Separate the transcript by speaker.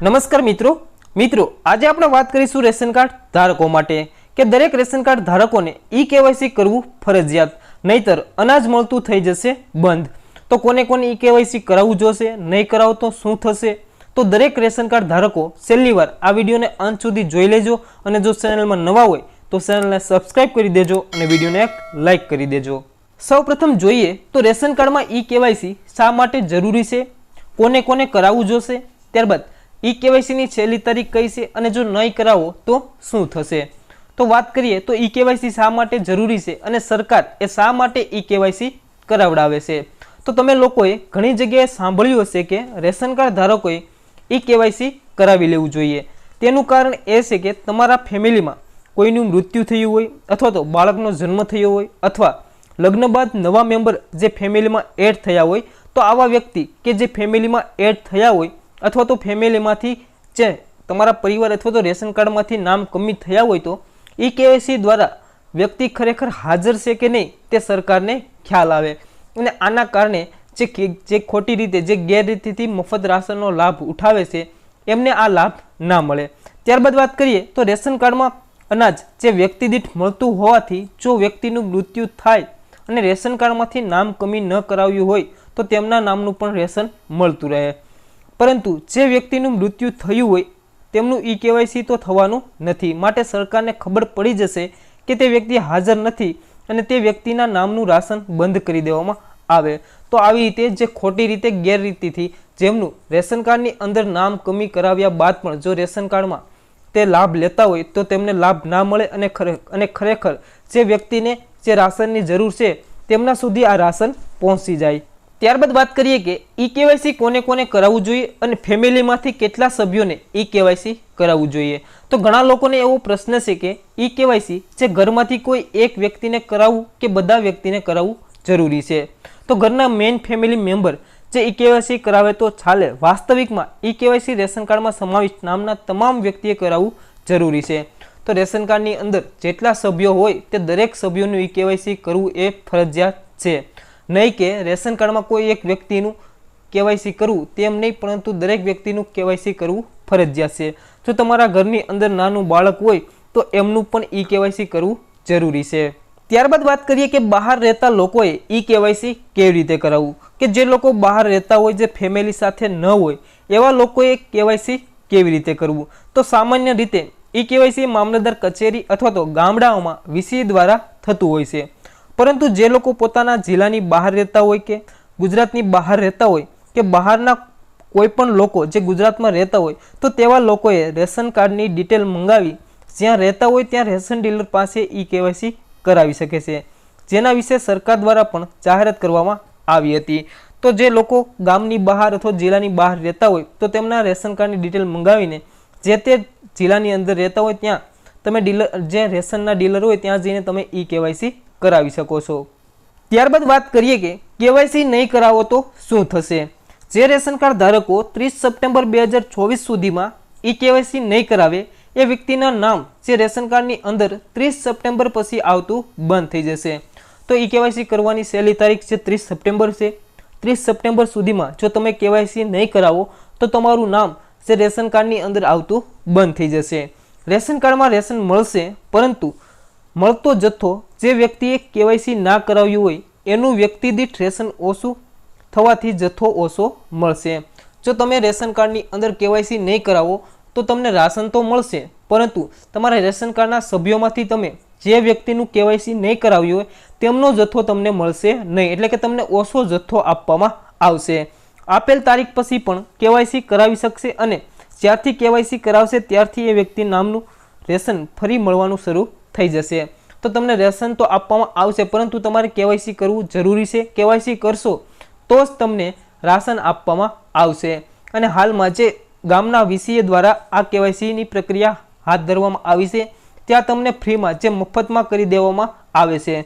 Speaker 1: નમસ્કાર મિત્રો. મિત્રો, આજે આપણે વાત કરીશું રેશન કાર્ડ ધારકો માટે કે દરેક રેશન કાર્ડ ધારકોને ઈ કેવાયસી કરવું ફરજિયાત, નહીતર અનાજ મળતું થઈ જશે બંધ. તો કોને કોને ઈ કેવાયસી કરાવવું જોશે, નહીં કરાવો તો શું થશે? તો દરેક રેશન કાર્ડ ધારકો છેલ્લી વાર આ વિડીયોને અંત સુધી જોઈ લેજો અને જો ચેનલમાં નવા હોય તો ચેનલને સબસ્ક્રાઇબ કરી દેજો અને વિડીયોને એક લાઇક કરી દેજો. સૌપ્રથમ જોઈએ તો રેશન કાર્ડમાં ઈ કેવાયસી શા માટે જરૂરી છે? કોને કોને કરાવવું જોશે? ત્યારબાદ ઈ કેવાયસીની છેલ્લી તારીખ કઈ છે અને જો નહીં કરાવો તો શું થશે? તો વાત કરીએ તો ઈ કેવાયસી શા માટે જરૂરી છે અને સરકાર એ શા માટે ઈ કેવાયસી કરાવડાવે છે? તો તમે લોકોએ ઘણી જગ્યાએ સાંભળ્યું હશે કે રેશન કાર્ડ ધારકોએ ઈ કેવાયસી કરાવી લેવું જોઈએ. તેનું કારણ એ છે કે તમારા ફેમિલીમાં કોઈનું મૃત્યુ થયું હોય અથવા તો બાળકનો જન્મ થયો હોય અથવા લગ્ન બાદ નવા મેમ્બર જે ફેમિલીમાં એડ થયા હોય તો આવા વ્યક્તિ કે જે ફેમિલીમાં એડ થયા હોય અથવા તો ફેમિલીમાંથી જે તમારા પરિવાર અથવા તો રેશન કાર્ડમાંથી નામ કમી થયા હોય તો ઈ કેવાયસી દ્વારા વ્યક્તિ ખરેખર હાજર છે કે નહીં તે સરકારને ખ્યાલ આવે. અને આના કારણે જે જે ખોટી રીતે, જે ગેરરીતિથી મફત રાશનનો લાભ ઉઠાવે છે, એમને આ લાભ ના મળે. ત્યારબાદ વાત કરીએ તો રેશન કાર્ડમાં અનાજ જે વ્યક્તિ દીઠ મળતું હોવાથી જો વ્યક્તિનું મૃત્યુ થાય અને રેશન કાર્ડમાંથી નામ કમી ન કરાવ્યું હોય તો તેમના નામનું પણ રેશન મળતું રહે. પરંતુ જે વ્યક્તિનું મૃત્યુ થયું હોય, તેમનું ઈ કેવાયસી તો થવાનું નથી. માટે સરકારને ખબર પડી જશે કે તે વ્યક્તિ હાજર નથી અને તે વ્યક્તિના નામનું રાશન બંધ કરી દેવામાં આવે. તો આવી રીતે જે ખોટી રીતે ગેરરીતિથી જેમનું રેશન કાર્ડની અંદર નામ કમી કરાવ્યા બાદ પણ જો રેશન કાર્ડમાં તે લાભ લેતા હોય, તો તેમને લાભ ના મળે અને અને ખરેખર જે વ્યક્તિને જે રાશનની જરૂર છે, તેમના સુધી આ રાશન પહોંચી જાય. ત્યારબાદ વાત કરીએ કે ઈ કેવાયસી કોને કોને કરાવવું જોઈએ અને ફેમિલીમાંથી કેટલા સભ્યોને ઈ કેવાયસી કરાવવું જોઈએ? તો ઘણા લોકોને એવો પ્રશ્ન છે કે ઈ કેવાયસી જે ઘરમાંથી કોઈ એક વ્યક્તિને કરાવવું કે બધા વ્યક્તિને કરાવવું જરૂરી છે. તો ઘરના મેઇન ફેમિલી મેમ્બર જે ઈ કેવાયસી કરાવે તો ચાલે. વાસ્તવિકમાં ઈ કેવાયસી રેશન કાર્ડમાં સમાવિષ્ટ નામના તમામ વ્યક્તિએ કરાવવું જરૂરી છે. તો રેશન કાર્ડની અંદર જેટલા સભ્યો હોય તે દરેક સભ્યોનું ઈ કેવાયસી કરવું એ ફરજિયાત છે. નહીં કે રેશન કાર્ડમાં કોઈ એક વ્યક્તિનું કેવાયસી કરવું, તેમ નહીં, પરંતુ દરેક વ્યક્તિનું કેવાયસી કરવું ફરજિયાત છે. જો તમારા ઘરની અંદર નાનું બાળક હોય, તો એમનું પણ ઈ કેવાયસી કરવું જરૂરી છે. ત્યારબાદ વાત કરીએ કે બહાર રહેતા લોકોએ ઈ કેવાયસી કેવી રીતે કરાવવું? કે જે લોકો બહાર રહેતા હોય, જે ફેમિલી સાથે ન હોય, એવા લોકોએ કેવાયસી કેવી રીતે કરવું? તો સામાન્ય રીતે ઈ કેવાયસી મામલતદાર કચેરી અથવા તો ગામડાઓમાં વીસી દ્વારા થતું હોય છે. પરંતુ જે લોકો પોતાના જિલ્લાની બહાર રહેતા હોય કે ગુજરાતની બહાર રહેતા હોય કે બહારના કોઈ પણ લોકો જે ગુજરાતમાં રહેતા હોય, તો તેવા લોકોએ રેશન કાર્ડની ડિટેલ મંગાવી, જ્યાં રહેતા હોય ત્યાં રેશન ડીલર પાસે ઈ કેવાયસી કરાવી શકે છે. જેના વિશે સરકાર દ્વારા પણ જાહેરાત કરવામાં આવી હતી. તો જે લોકો ગામની બહાર અથવા જિલ્લાની બહાર રહેતા હોય, તો તેમના રેશન કાર્ડની ડિટેલ મંગાવીને જે તે જિલ્લાની અંદર રહેતા હોય ત્યાં તમે ડીલર, જે રેશનના ડીલર હોય ત્યાં જઈને તમે ઈ કેવાયસી કરાવી શકો છો. ત્યારબાદ વાત કરીએ કે કેવાયસી નહીં કરાવો તો શું થશે? જે રેશન કાર્ડ ધારકો ત્રીસ સપ્ટેમ્બર બે હજાર ચોવીસ સુધીમાં ઈ કેવાયસી નહીં કરાવે, એ વ્યક્તિના નામ જે રેશન કાર્ડની અંદર ત્રીસ સપ્ટેમ્બર પછી આવતું બંધ થઈ જશે. તો ઈ કેવાયસી કરવાની સહેલી તારીખ છે ત્રીસ સપ્ટેમ્બર છે. ત્રીસ સપ્ટેમ્બર સુધીમાં જો તમે કેવાયસી નહીં કરાવો, તો તમારું નામ જે રેશન કાર્ડની અંદર આવતું બંધ થઈ જશે. રેશન કાર્ડમાં રેશન મળશે, પરંતુ મળતો જથ્થો જે વ્યક્તિએ કેવાયસી ના કરાવ્યું હોય, એનું વ્યક્તિ દીઠ રેશન ઓછું થવાથી જથ્થો ઓછો મળશે. જો તમે રેશન કાર્ડની અંદર કેવાયસી નહીં કરાવો, તો તમને રાશન તો મળશે, પરંતુ તમારા રેશન કાર્ડના સભ્યોમાંથી તમે જે વ્યક્તિનું કેવાયસી નહીં કરાવ્યું હોય, તેમનો જથ્થો તમને મળશે નહીં, એટલે કે તમને ઓછો જથ્થો આપવામાં આવશે. આપેલ તારીખ પછી પણ કેવાયસી કરાવી શકશે અને જ્યારથી કેવાયસી કરાવશે, ત્યારથી એ વ્યક્તિ નામનું રેશન ફરી મળવાનું શરૂ થઈ જશે. તો તમને રેશન તો આપવામાં આવશે, પરંતુ તમારે કેવાયસી કરવું જરૂરી છે. કેવાયસી કરશો તો જ તમને રાશન આપવામાં આવશે. અને હાલમાં જે ગામના વીસીએ દ્વારા આ કેવાયસીની પ્રક્રિયા હાથ ધરવામાં આવી છે, ત્યાં તમને ફ્રીમાં જે મફતમાં કરી દેવામાં આવે છે.